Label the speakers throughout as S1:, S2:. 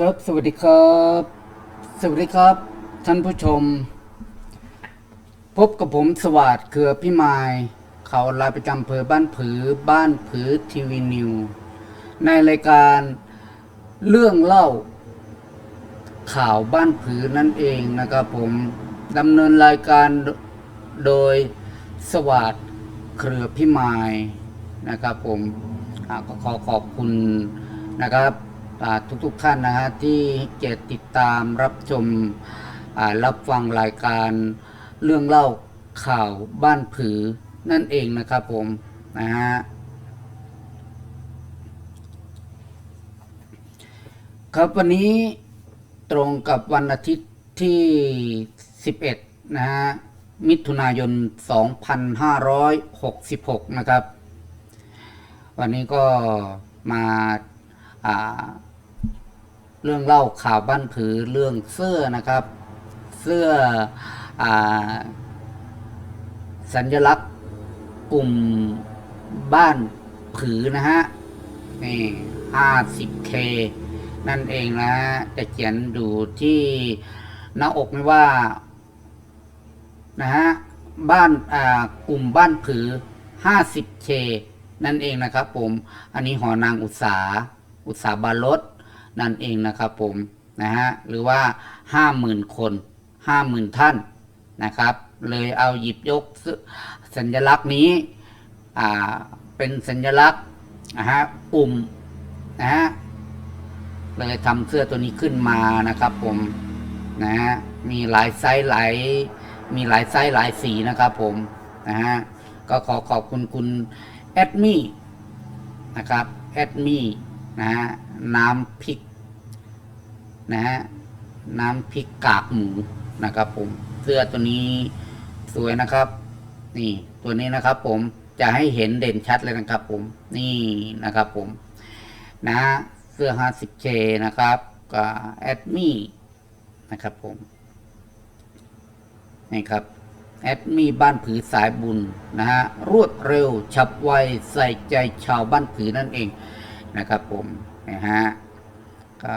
S1: ครับสวัสดีครับ สวัสดีครับ ท่านผู้ชม พบกับผมสวัสดิ์เครือพี่มายข่าวออนไลน์ประจำอำเภอบ้านผือบ้านผือทีวีนิว ในรายการเรื่องเล่า ข่าวบ้านผือนั่นเองนะครับผมดำเนินรายการโดยสวัสดิ์เครือพี่มายนะครับผมก็ขอขอบคุณนะครับ ทุกๆท่านนะฮะที่เกียรติติดตามรับชมรับฟังรายการเรื่องเล่าข่าวบ้านผือนั่นเองนะครับผมนะฮะครับวันนี้ตรงกับวันอาทิตย์ที่ 11 นะฮะมิถุนายน 2566 นะครับ วันนี้ก็มาอ่า เรื่องเล่าข่าวบ้านผือเรื่องเสื้อนะครับ เสื้ออสัญลักษณ์กลุ่มบ้านผือนะฮะนี่ 50K นั่นเองนะฮะจะเขียนดูที่หน้าอกไม่ว่านะฮะบ้านอ่ากลุ่มบ้านผือ 50K นั่นเองนะครับผม อันนี้หอนางอุตสา อุตสาบารถ นั่นเองนะครับผมนะฮะหรือว่า 50,000 คน 50,000 ท่านนะครับ เลยเอาหยิบยกสัญลักษณ์นี้อ่าเป็นสัญลักษณ์นะฮะกลุ่มนะฮะเลยทำเสื้อตัวนี้ขึ้นมานะครับผมนะฮะมีหลายไซส์หลายมีหลายไซส์หลายสีนะครับผมนะฮะก็ขอขอบคุณคุณแอดมี่นะครับแอดมี่นะฮะน้ำพริกนะฮะน้ำพริกกากหมูนะครับ ผมเสื้อตัวนี้สวยนะครับ นี่ ตัวนี้นะครับ ผมจะให้เห็นเด่นชัดเลยนะครับ ผมนี่นะครับ ผม นะเสื้อ 50K นะครับกับแอดมี่นะครับผมนี่ครับแอดมี่บ้านผือสายบุญนะฮะรวดเร็ว ฉับไว ใส่ใจชาวบ้านผือนั่นเองนะครับผม นะฮะก็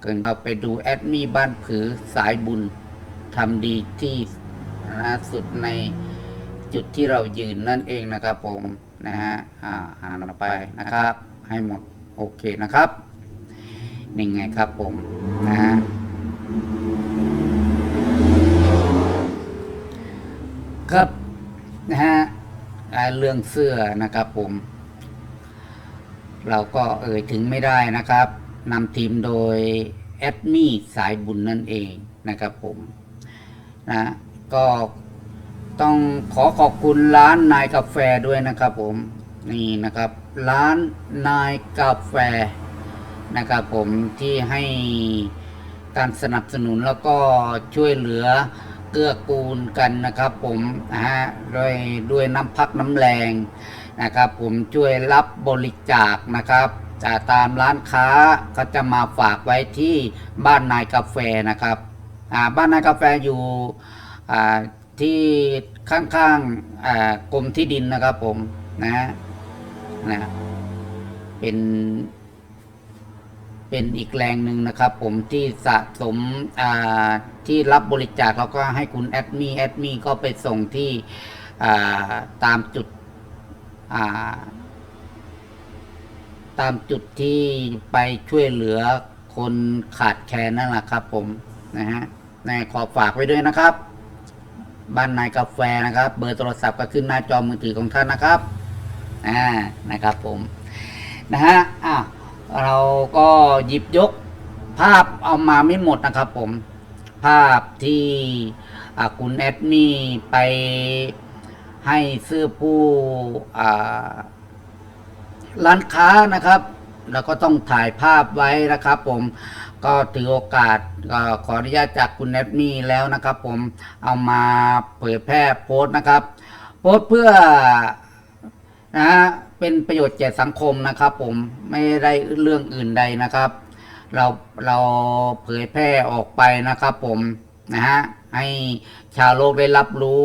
S1: เกินเข้าไปดูแอดมี่บ้านผือสายบุญทำดีที่นะสุดในจุดที่เรายืนนั่นเองนะครับผมนะฮะอ่าอ่านไปนะครับ ให้หมดโอเคนะครับนี่ไงครับผมนะฮะครับนะฮะเรื่องเสื้อนะครับผม เราก็เอ่ยถึงไม่ได้นะครับนำทีมโดยแอดมี่สายบุญนั่นเองนะครับผมนะก็ต้องขอขอบคุณร้านนายกาแฟด้วยนะครับผมนี่นะครับ ร้านนายกาแฟนะครับผมที่ให้การสนับสนุนแล้วก็ช่วยเหลือเกื้อกูลกันนะครับผมนะฮะด้วยด้วยน้ำพักน้ำแรง นะครับผมช่วยรับบริจาคนะครับจากตามร้านค้าก็จะมาฝากไว้ที่บ้านนายกาแฟนะครับบ้านนายกาแฟอยู่ที่ข้างๆกรมที่ดินนะครับผมนะนะเป็นเป็นอีกแรงหนึ่งนะครับ ผมที่สะสมที่รับบริจาคเราก็ให้คุณแอดมี่แอดมี่ก็ไปส่งที่ตามจุด ตามจุดที่ไปช่วยเหลือคนขาดแคลนนั่นแหละครับ ผมนะฮะในขอฝากไว้ด้วยนะครับ บ้านนายกาแฟนะครับ เบอร์โทรศัพท์ก็ขึ้นหน้าจอมือถือของท่านนะครับอ่านะครับ ผมนะฮะอะเราก็หยิบยกภาพเอามาไม่หมดนะครับ ผมภาพที่คุณแอดมี่ไป ให้ซื้อผู้ร้านค้านะครับ แล้วก็ต้องถ่ายภาพไว้นะครับผมก็ถือโอกาสขออนุญาตจากคุณแอดมี่แล้วนะครับผมเอามาเผยแพร่โพสต์นะครับ โพสต์เพื่อนะเป็นประโยชน์แก่สังคมนะครับ ผมไม่ได้เรื่องอื่นใดนะครับ เราเราเผยแพร่ออกไปนะครับ ผมนะฮะให้ชาวโลกได้รับรู้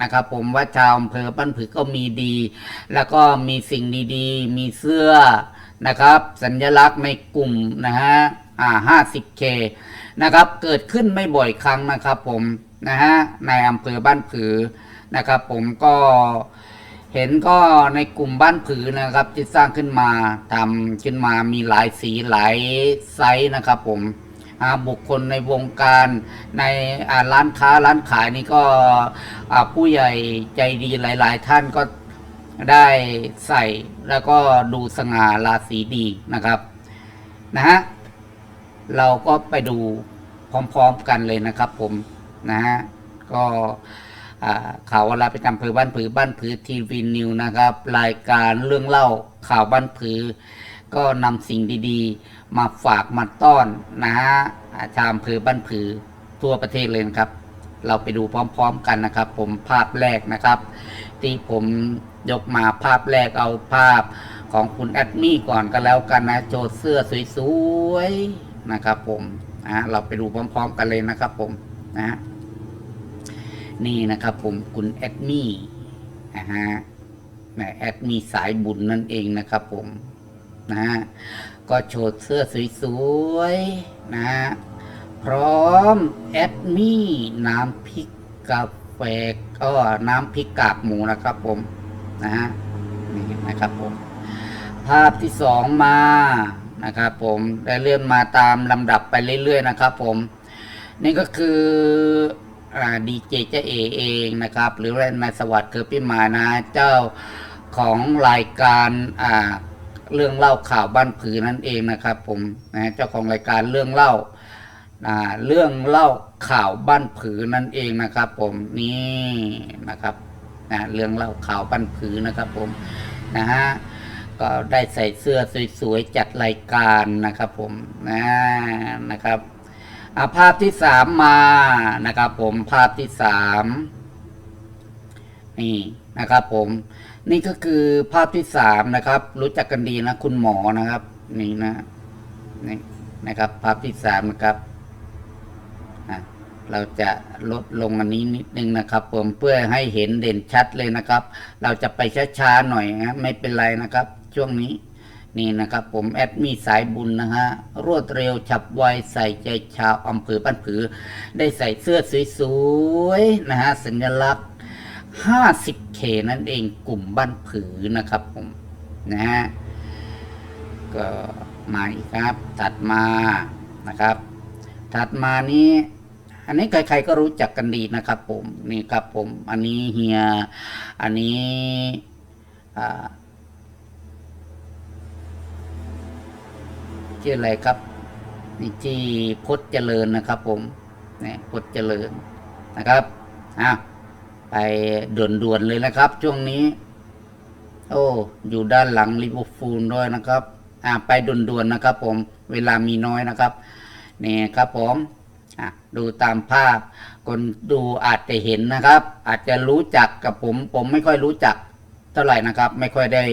S1: นะครับผมว่าชาวอำเภอบ้านผือก็มีดี แล้วก็มีสิ่งดีๆ มีเสื้อนะครับ สัญลักษณ์ในกลุ่มนะฮะอ่า 50K นะครับ เกิดขึ้นไม่บ่อยครั้งนะครับผมนะฮะในอำเภอบ้านผือนะครับผมก็เห็นก็ในกลุ่มบ้านผือนะครับที่สร้างขึ้นมาทำขึ้นมามีหลายสีหลายไซส์นะครับผม บุคคลในวงการในร้านค้าร้านขายนี่ก็ผู้ใหญ่ใจดีหลาย ๆ ท่านก็ได้ใส่แล้วก็ดูสง่าราศีดีนะครับนะฮะเราก็ไปดูพร้อม ๆ กันเลยนะครับผมนะฮะก็ข่าวเวลาประจำอำเภอบ้านผือบ้านผือทีวีนิวนะครับ รายการเรื่องเล่าข่าวบ้านผือ ก็นำสิ่งดีๆ มาฝากมาต้อนนะฮะอ่าชาวอำเภอบ้านผือทั่วประเทศเลยนะครับ เราไปดูพร้อมๆกันนะครับ ผมภาพแรกนะครับ ที่ผมยกมาภาพแรกเอาภาพของคุณแอดมี่ก่อนก็แล้วกันนะ โจทย์เสื้อสวยๆนะครับ ผมนะเราไปดูพร้อม ๆ กันเลยนะครับ ผมนะนี่นะครับ ผมคุณแอดมี่นะฮะแอดมี่สายบุญนั่นเองนะครับ ผม นะฮะก็โชว์เสื้อสวยๆนะฮะพร้อมแอดมี่น้ำพริกกาแฟก็น้ำพริกกากหมูนะครับผมนะฮะนี่นะครับผม ภาพที่สองมานะครับผมได้เลื่อนมาตามลำดับไปเรื่อยๆนะครับผม นี่ก็คือดีเจเจเอเองนะครับ หรือว่านายสวัสดิ์เกิดพิมานะเจ้าของรายการอ่า เรื่องเล่าข่าวบ้านผือนั่นเองนะครับ ผมนะเจ้าของรายการเรื่องเล่าเรื่องเล่าข่าวบ้านผือนั่นเองนะครับ ผมนี่นะครับนะเรื่องเล่าข่าวบ้านผือนะครับ ผมนะฮะก็ได้ใส่เสื้อสวยๆจัดรายการนะครับ ผมนะนะครับอะภาพที่สามมานะครับ ผมภาพที่สามนี่นะครับ ผม นี่ก็คือภาพที่สามนะครับ รู้จักกันดีนะ คุณหมอนะครับ นี่นะนี่นะครับ ภาพที่สามนะครับเราจะลดลงอันนี้นิดนึงนะครับผมเพื่อให้เห็นเด่นชัดเลยนะครับ เราจะไปช้าๆหน่อยนะไม่เป็นไรนะครับ ช่วงนี้นี่นะครับ ผมแอดมีสายบุญนะฮะรวดเร็วฉับไวใส่ใจชาวอำเภอบ้านผือ ได้ใส่เสื้อสวยๆนะฮะสัญลักษณ์ 50K นั่นเองกลุ่มบ้านผือนะครับผมนะฮะก็มาอีกครับ ถัดมานะครับ ถัดมานี้ อันนี้ใครๆก็รู้จักกันดีนะครับผมนี่ครับผม อันนี้เฮีย อันนี้ชื่ออะไรครับนี่จีพจเจริญนะครับผมนี่พจเจริญนะครับอะ ไปด่วนๆเลยนะครับ ช่วงนี้ โอ้ อยู่ด้านหลังลิเวอร์พูลด้วยนะครับ อ่าไปด่วนๆนะครับ ผมเวลามีน้อยนะครับนี่ครับผมอะดูตามภาพ คนดูอาจจะเห็นนะครับ อาจจะรู้จักกับผม ผมไม่ค่อยรู้จักเท่าไหร่นะครับ ไม่ค่อยได้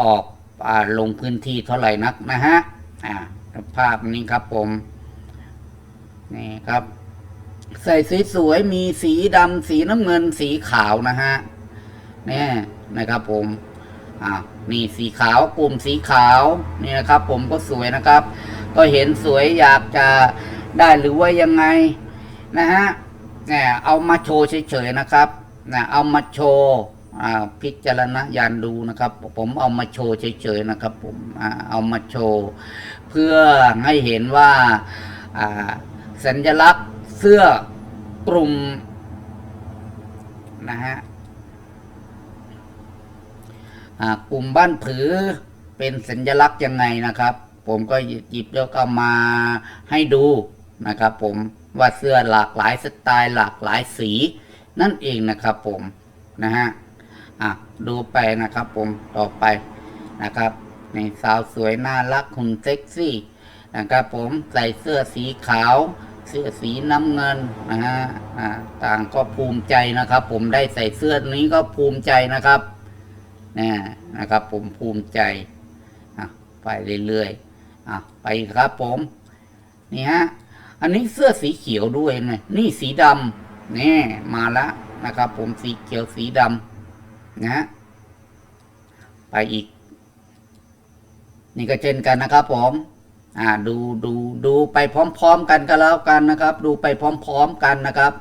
S1: ออกอาลงพื้นที่เท่าไหร่นักนะฮะอ่าภาพนี้ครับผมนี่ครับ ใส่สวยมีสีดำสีน้ำเงินสีขาวนะฮะนี่นะครับผมอ่านี่สีขาวกลุ่มสีขาวนี่นะครับ ผมก็สวยนะครับ ก็เห็นสวยอยากจะได้หรือว่ายังไงนะฮะเนี่ยเอามาโชว์เฉยๆนะครับนะเอามาโชว์อ่าพิจารณญาณดูนะครับ ผมเอามาโชว์เฉยๆนะครับ ผมอ่าเอามาโชว์ เพื่อให้เห็นว่าอ่าสัญลักษณ์ เสื้อกลุ่มนะฮะอ่ากลุ่มบ้านผือเป็นสัญลักษณ์ยังไงนะครับ ผมก็หยิบแล้วก็มาให้ดูนะครับ ผมว่าเสื้อหลากหลายสไตล์หลากหลายสี นั่นเองนะครับผมนะฮะอะดูไปนะครับผมต่อไปนะครับในสาวสวยน่ารักหุ่นเซ็กซี่นะครับผมใส่เสื้อสีขาว เสื้อสีน้ำเงินนะฮะอ่าต่างก็ภูมิใจนะครับ ผมได้ใส่เสื้อนี้ก็ภูมิใจนะครับนี่นะครับ ผมภูมิใจอะไปเรื่อยๆอะไปครับผมนี่ฮะอันนี้เสื้อสีเขียวด้วยนะนี่สีดำนี่มาล้วนะครับ ผมสีเขียวสีดำนะฮะไปอีก นี่ก็เช่นกันนะครับผม อ่าดูดูดูไปพร้อม ๆ กันก็แล้วกันนะครับ ดูไปพร้อม ๆ กันนะครับ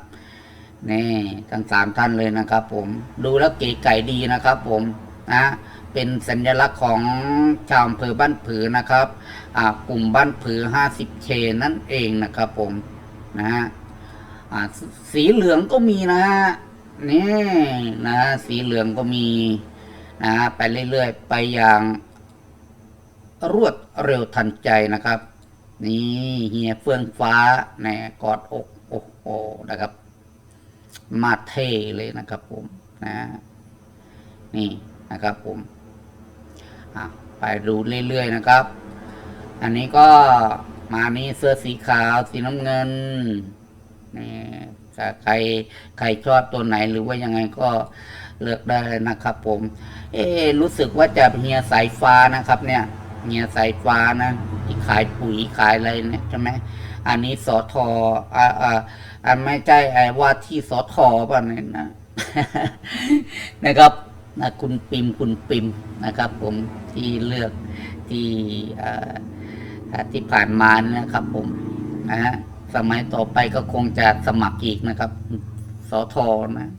S1: นี่ทั้งสามท่านเลยนะครับ ผมดูแล้วเก๋ไก่ดีนะครับ ผมนะเป็นสัญลักษณ์ของชาวอำเภอบ้านผือนะครับอ่ากลุ่มบ้านผือ 50K นั่นเองนะครับ ผมนะฮะอ่าสีเหลืองก็มีนะฮะนี่นะสีเหลืองก็มีนะฮะไปเรื่อยๆ ไปอย่าง รวดเร็วทันใจนะครับ นี่เฮียเฟื่องฟ้าแหนกอดอกโอ้โหนะครับ มาเท่เลยนะครับผมนะนี่นะครับผมไปดูเรื่อยๆนะครับ อันนี้ก็มานี่เสื้อสีขาวสีน้ำเงินนี่ใครใครชอบตัวไหนหรือว่ายังไงก็เลือกได้เลยนะครับผม เอ๊รู้สึกว่าจะเฮียสายฟ้านะครับเนี่ย เฮียสายฟ้านะที่ขายปุ๋ยขายอะไรเนี่ยใช่ไหมอันนี้สอทออ่าอ่าอันไม่ใช่ไอ้ว่าที่สอทอป่ะเนี่ยนะนะครับนะคุณปิมคุณปิมนะครับ ผมที่เลือกที่อ่าที่ผ่านมานะครับ ผมนะฮะสมัยต่อไปก็คงจะสมัครอีกนะครับสอทอนะ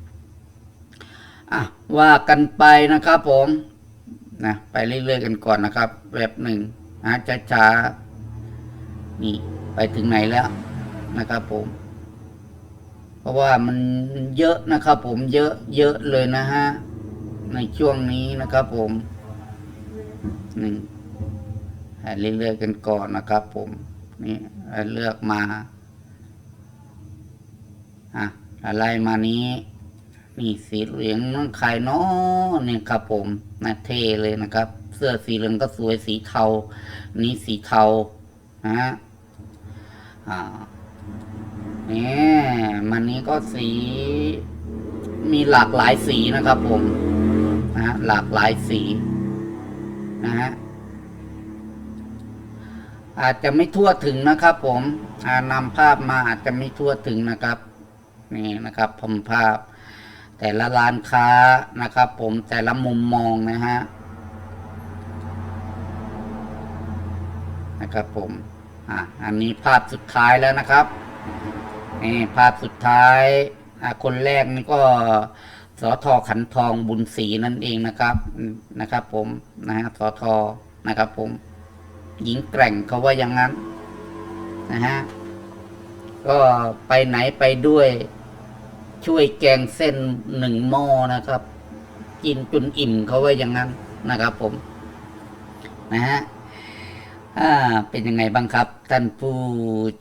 S1: อะว่ากันไปนะครับผม นะไปเรื่อยๆกันก่อนนะครับแบบหนึ่งนะช้าๆนี่ไปถึงไหนแล้วนะครับ ผม เพราะว่ามันเยอะนะครับ ผมเยอะเยอะเลยนะฮะในช่วงนี้นะครับ ผมหนึ่งเรื่อยๆกันก่อนนะครับ ผมนี่เลือกมาอะอะไรมานี้ นี่สีเหลืองนั่นใครเนาะเนี่ยครับผมนะเทเลยนะครับ เสื้อสีเหลืองก็สวยสีเทา นี่สีเทานะฮะอ่าเนี่ยมันนี้ก็สีมีหลากหลายสีนะครับผมนะฮะหลากหลายสีนะฮะอาจจะไม่ทั่วถึงนะครับผมอ่านำภาพมาอาจจะไม่ทั่วถึงนะครับ นี่นะครับผมภาพ แต่ละร้านค้านะครับผมแต่ละมุมมองนะฮะนะครับผมอะอันนี้ภาพสุดท้ายแล้วนะครับนี่ภาพสุดท้ายอะคนแรกนี่ก็สอทอขันทองบุญศรีนั่นเองนะครับนะครับ ผมนะฮะสอทอนะครับ ผม หญิงแกร่งเขาว่าอย่างนั้นนะฮะก็ไปไหนไปด้วย ช่วยแกงเส้นหนึ่งหม้อนะครับ กินจนอิ่มเขาไว่าอย่างนั้นนะครับ ผม นะฮะอ่าเป็นยังไงบ้างครับ ท่านผู้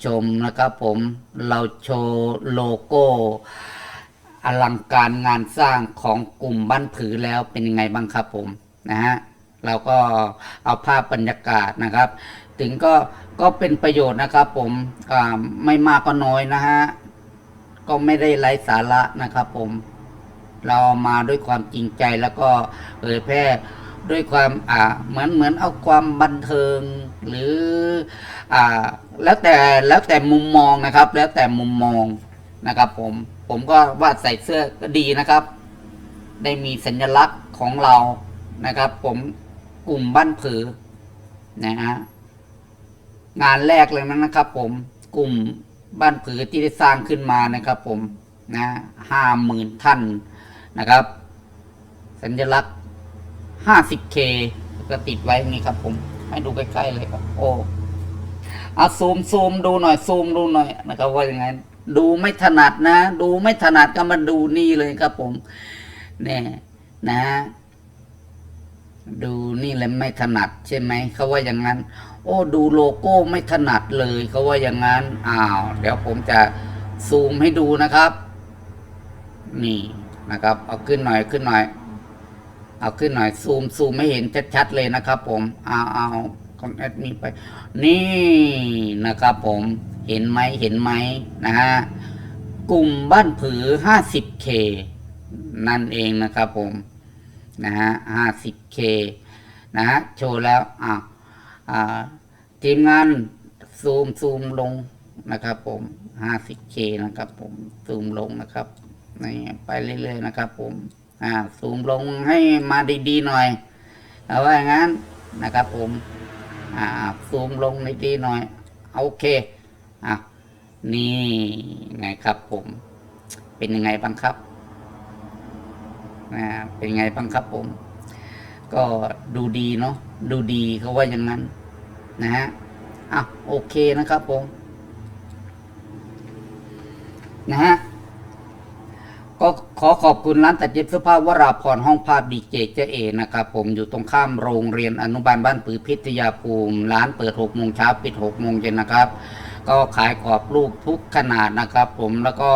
S1: ชมนะครับ ผมเราโชว์โลโก้ อลังการงานสร้างของกลุ่มบ้านผือแล้วเป็นยังไงบ้างครับผมนะฮะเราก็เอาภาพบรรยากาศนะครับ ถึงก็ก็เป็นประโยชน์นะครับ ผมอ่าไม่มากก็น้อยนะฮะ ก็ไม่ได้ไร้สาระนะครับผม เรามาด้วยความจริงใจแล้วก็เผยแพร่ด้วยความอ่าเหมือนเหมือนเอาความบันเทิงหรืออ่าแล้วแต่แล้วแต่มุมมองนะครับ แล้วแต่มุมมองนะครับ ผมผมก็ว่าใส่เสื้อก็ดีนะครับ ได้มีสัญลักษณ์ของเรานะครับ ผมกลุ่มบ้านผือนะฮะงานแรกเลยนะครับ ผมกลุ่ม บ้านผือที่ได้สร้างขึ้นมานะครับ ผมนะห้าหมื่นท่านนะครับ สัญลักษณ์ห้าสิบเคก็ติดไว้อย่างนี้ครับ ผม ให้ดูใกล้ๆเลยครับ โอ้เอาซูมซูมดูหน่อยซูมดูหน่อยนะครับ ว่าอยังไงดูไม่ถนัดนะ ดูไม่ถนัดก็มาดูนี่เลยครับ ผมเนี่ยนะ ดูนี่เลยไม่ถนัดใช่ไหมเขาว่าอย่างนั้น โอ้ดูโลโก้ไม่ถนัดเลยเขาว่าอย่างนั้นอ้าวเดี๋ยวผมจะซูมให้ดูนะครับ นี่นะครับ เอาขึ้นหน่อยขึ้นหน่อย เอาขึ้นหน่อยซูมซูมไม่เห็นชัดๆเลยนะครับ ผมเอาเอาคอมแอดมีไป นี่นะครับผมเห็นไหมเห็นไหมนะฮะกลุ่มบ้านผือ 50K นั่นเองนะครับผม นะฮะ 50K นะฮะ โชว์แล้ว อ่าอ่า ทีมงานซูมซูมลงนะครับผม 50K นะครับผมซูมลงนะครับนี่ไปเรื่อยๆนะครับผมอ่าซูมลงให้มาดีๆหน่อยเอาว่าอย่างนั้นนะครับผมอ่าซูมลงในดีหน่อยโอเคอะนี่ไงครับผม เป็นยังไงบ้างครับอ่าเป็นยังไงบ้างครับผม ก็ดูดีเนาะ ดูดีเขาว่าอย่างนั้น นะฮะอะโอเคนะครับผม นะฮะก็ขอขอบคุณร้านตัดเย็บเสื้อผ้าวราพรห้องภาพดีเจเจเอนะครับผมอยู่ตรงข้ามโรงเรียนอนุบาลบ้านปือพิทยาภูมิ ร้านเปิด6โมงเช้าปิด6โมงเย็นนะครับ ก็ขายกรอบรูปทุกขนาดนะครับผมแล้วก็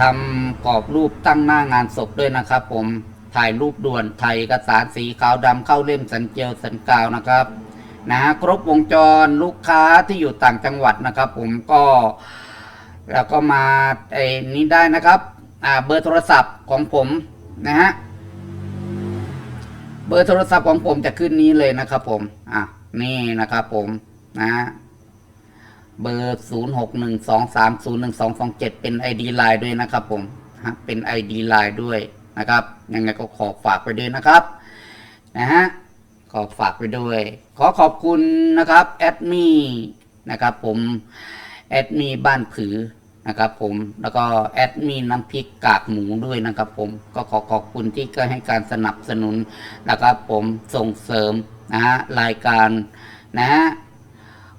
S1: ทำกรอบรูปตั้งหน้างานศพด้วยนะครับผม ถ่ายรูปด่วนถ่ายเอกสารสีขาวดำเข้าเล่มสันเจลสันกาวนะครับนะฮะครบวงจรลูกค้าที่อยู่ต่างจังหวัดนะครับ ผมก็ แล้วก็มาไอ้นี้ได้นะครับอ่าเบอร์โทรศัพท์ของผมนะฮะเบอร์โทรศัพท์ของผมจะขึ้นนี้เลยนะครับ ผมอะนี่นะครับ ผมนะฮะเบอร์ศูนย์หกหนึ่งสองสามศูนย์หนึ่งสองสองเจ็ดเป็นไอดีไลน์ด้วยนะครับ ผมฮะเป็นไอดีไลน์ด้วย นะครับ ยังไงก็ขอฝากไปด้วยนะครับนะฮะขอฝากไปด้วย ขอขอบคุณนะครับแอดมี่นะครับผมแอดมีบ้านผือนะครับผมแล้วก็แอดมีน้ำพริกกากหมูด้วยนะครับผมก็ขอขอบคุณที่ก็ให้การสนับสนุนนะครับผมส่งเสริมนะฮะรายการนะฮะ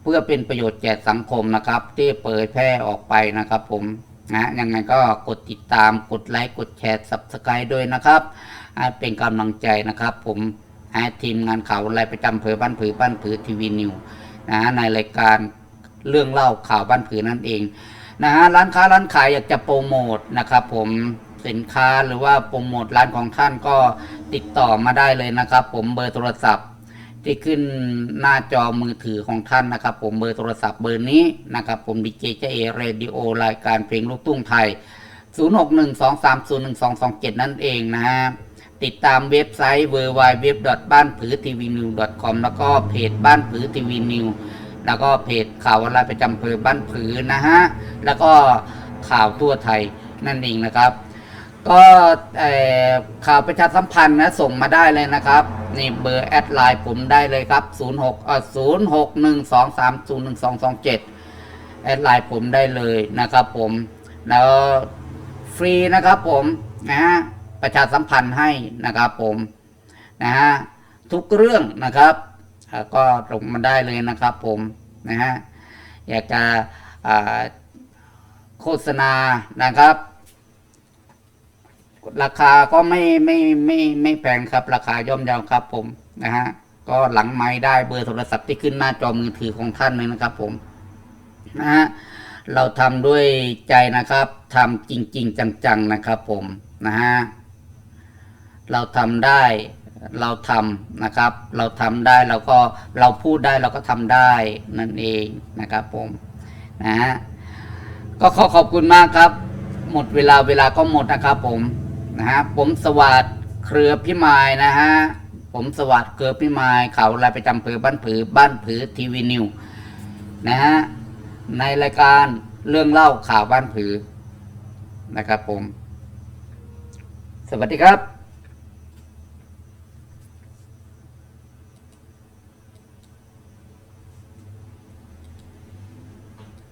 S1: เพื่อเป็นประโยชน์แก่สังคมนะครับ ที่เผยแพร่ออกไปนะครับผม นะยังไงก็กดติดตามกดไลค์กดแชร์สับสกายด้วยนะครับให้เป็นกำลังใจนะครับ ผมทีมงานข่าวรายประจำเผยบ้านผือบ้านผือทีวีนิวนะฮะในรายการเรื่องเล่าข่าวบ้านผือนั่นเองนะฮะร้านค้าร้านขายอยากจะโปรโมทนะครับ ผมสินค้าหรือว่าโปรโมทร้านของท่านก็ติดต่อมาได้เลยนะครับ ผมเบอร์โทรศัพท์ ที่ขึ้นหน้าจอมือถือของท่านนะครับ ผมเบอร์โทรศัพท์เบอร์นี้นะครับ ผมดีเจเจเอเรดิโอรายการเพลงลูกทุ่งไทย 0612301227 นั่นเองนะฮะติดตามเว็บไซต์ w w w บ้านผือทีวีนิว .com แล้วก็เพจบ้านผือทีวีนิวแล้วก็เพจข่าวอะไรประจำอำเภอบ้านผือนะฮะแล้วก็ข่าวทั่วไทยนั่นเองนะครับ ก็เอ่อข่าวประชาสัมพันธ์นะส่งมาได้เลยนะครับ นี่เบอร์แอดไลน์ผมได้เลยครับ 06เอ่อ0612301227 แอดไลน์ผมได้เลยนะครับผมแล้วฟรีนะครับผมนะฮะประชาสัมพันธ์ให้นะครับผมนะฮะทุกเรื่องนะครับ ก็ลงมาได้เลยนะครับผมนะฮะอยากจะโฆษณานะครับ ราคาก็ไม่ไม่ไม่ไม่แพงครับ ราคาย่อมเยาวครับ ผมนะฮะก็หลังไม้ได้เบอร์โทรศัพท์ที่ขึ้นหน้าจอมือถือของท่านเลยนะครับ ผมนะฮะเราทำด้วยใจนะครับทำจริง ๆ จังๆนะครับ ผมนะฮะเราทำได้เราทำนะครับ เราทำได้เราก็เราพูดได้เราก็ทำได้นั่นเองนะครับผมนะฮะก็ขอขอบคุณมากครับ หมดเวลาเวลาก็หมดนะครับผม นะฮะผมสวัสดเครือพิมายนะฮะผมสวัสดเครือพิมายเขารายประจำเผือบ้านผือบ้านผือทีวีนิวนะฮะในรายการเรื่องเล่าข่าวบ้านผือนะครับผม สวัสดีครับ